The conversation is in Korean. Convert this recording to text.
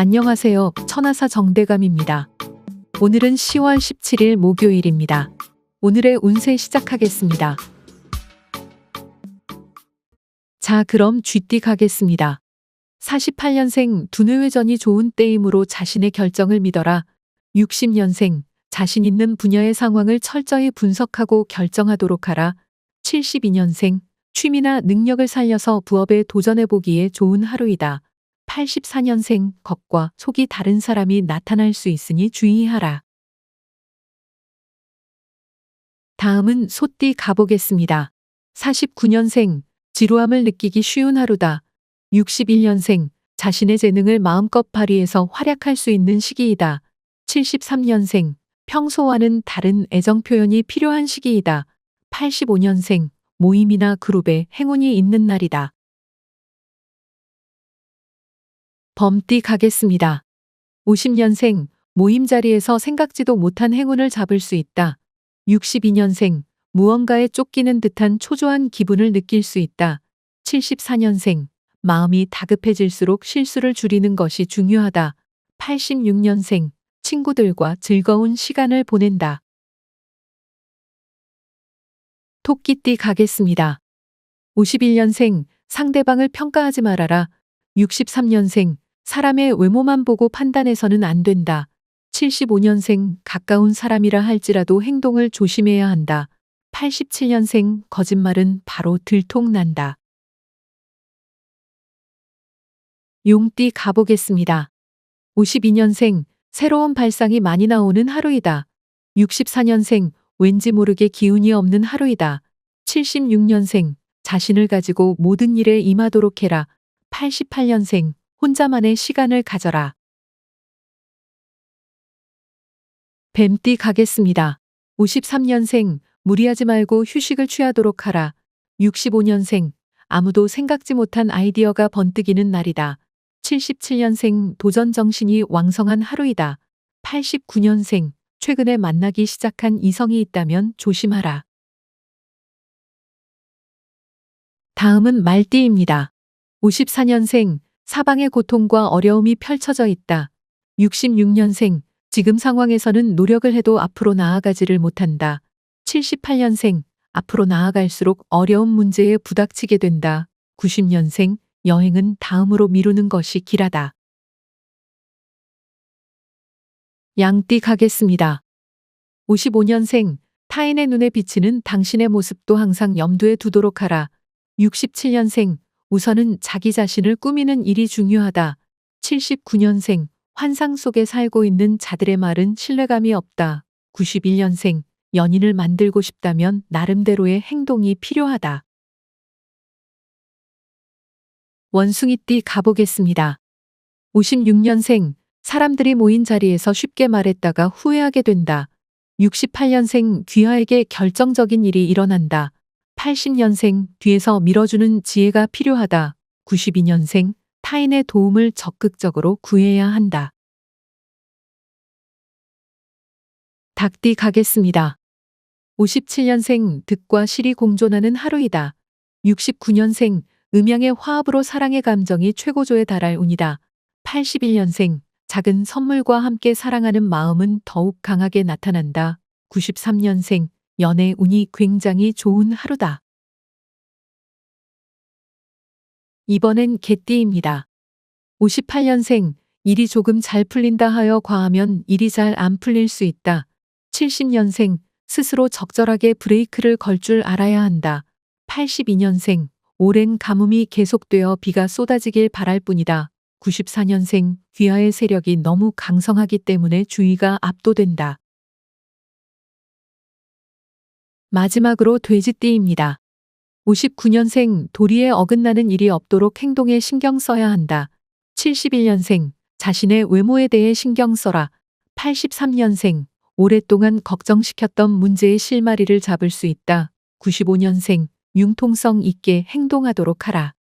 안녕하세요. 천하사 정대감입니다. 오늘은 10월 17일 목요일입니다. 오늘의 운세 시작하겠습니다. 자, 그럼 쥐띠 가겠습니다. 48년생 두뇌회전이 좋은 때이므로 자신의 결정을 믿어라. 60년생 자신 있는 분야의 상황을 철저히 분석하고 결정하도록 하라. 72년생 취미나 능력을 살려서 부업에 도전해보기에 좋은 하루이다. 84년생 겉과 속이 다른 사람이 나타날 수 있으니 주의하라. 다음은 소띠 가보겠습니다. 49년생 지루함을 느끼기 쉬운 하루다. 61년생 자신의 재능을 마음껏 발휘해서 활약할 수 있는 시기이다. 73년생 평소와는 다른 애정 표현이 필요한 시기이다. 85년생 모임이나 그룹에 행운이 있는 날이다. 범띠 가겠습니다. 50년생 모임 자리에서 생각지도 못한 행운을 잡을 수 있다. 62년생 무언가에 쫓기는 듯한 초조한 기분을 느낄 수 있다. 74년생 마음이 다급해질수록 실수를 줄이는 것이 중요하다. 86년생 친구들과 즐거운 시간을 보낸다. 토끼띠 가겠습니다. 51년생 상대방을 평가하지 말아라. 63년생 사람의 외모만 보고 판단해서는 안 된다. 75년생 가까운 사람이라 할지라도 행동을 조심해야 한다. 87년생 거짓말은 바로 들통난다. 용띠 가보겠습니다. 52년생 새로운 발상이 많이 나오는 하루이다. 64년생 왠지 모르게 기운이 없는 하루이다. 76년생 자신을 가지고 모든 일에 임하도록 해라. 88년생 혼자만의 시간을 가져라. 뱀띠 가겠습니다. 53년생 무리하지 말고 휴식을 취하도록 하라. 65년생 아무도 생각지 못한 아이디어가 번뜩이는 날이다. 77년생 도전 정신이 왕성한 하루이다. 89년생 최근에 만나기 시작한 이성이 있다면 조심하라. 다음은 말띠입니다. 54년생 사방의 고통과 어려움이 펼쳐져 있다. 66년생 지금 상황에서는 노력을 해도 앞으로 나아가지를 못한다. 78년생 앞으로 나아갈수록 어려운 문제에 부닥치게 된다. 90년생 여행은 다음으로 미루는 것이 길하다. 양띠 가겠습니다. 55년생 타인의 눈에 비치는 당신의 모습도 항상 염두에 두도록 하라. 67년생 우선은 자기 자신을 꾸미는 일이 중요하다. 79년생 환상 속에 살고 있는 자들의 말은 신뢰감이 없다. 91년생 연인을 만들고 싶다면 나름대로의 행동이 필요하다. 원숭이띠 가보겠습니다. 56년생 사람들이 모인 자리에서 쉽게 말했다가 후회하게 된다. 68년생 귀하에게 결정적인 일이 일어난다. 80년생 뒤에서 밀어주는 지혜가 필요하다. 92년생 타인의 도움을 적극적으로 구해야 한다. 닭띠 가겠습니다. 57년생 득과 실이 공존하는 하루이다. 69년생 음양의 화합으로 사랑의 감정이 최고조에 달할 운이다. 81년생 작은 선물과 함께 사랑하는 마음은 더욱 강하게 나타난다. 93년생 연애 운이 굉장히 좋은 하루다. 이번엔 개띠입니다. 58년생 일이 조금 잘 풀린다 하여 과하면 일이 잘 안 풀릴 수 있다. 70년생 스스로 적절하게 브레이크를 걸 줄 알아야 한다. 82년생 오랜 가뭄이 계속되어 비가 쏟아지길 바랄 뿐이다. 94년생 귀하의 세력이 너무 강성하기 때문에 주의가 압도된다. 마지막으로 돼지띠입니다. 59년생 도리에 어긋나는 일이 없도록 행동에 신경 써야 한다. 71년생 자신의 외모에 대해 신경 써라. 83년생 오랫동안 걱정시켰던 문제의 실마리를 잡을 수 있다. 95년생 융통성 있게 행동하도록 하라.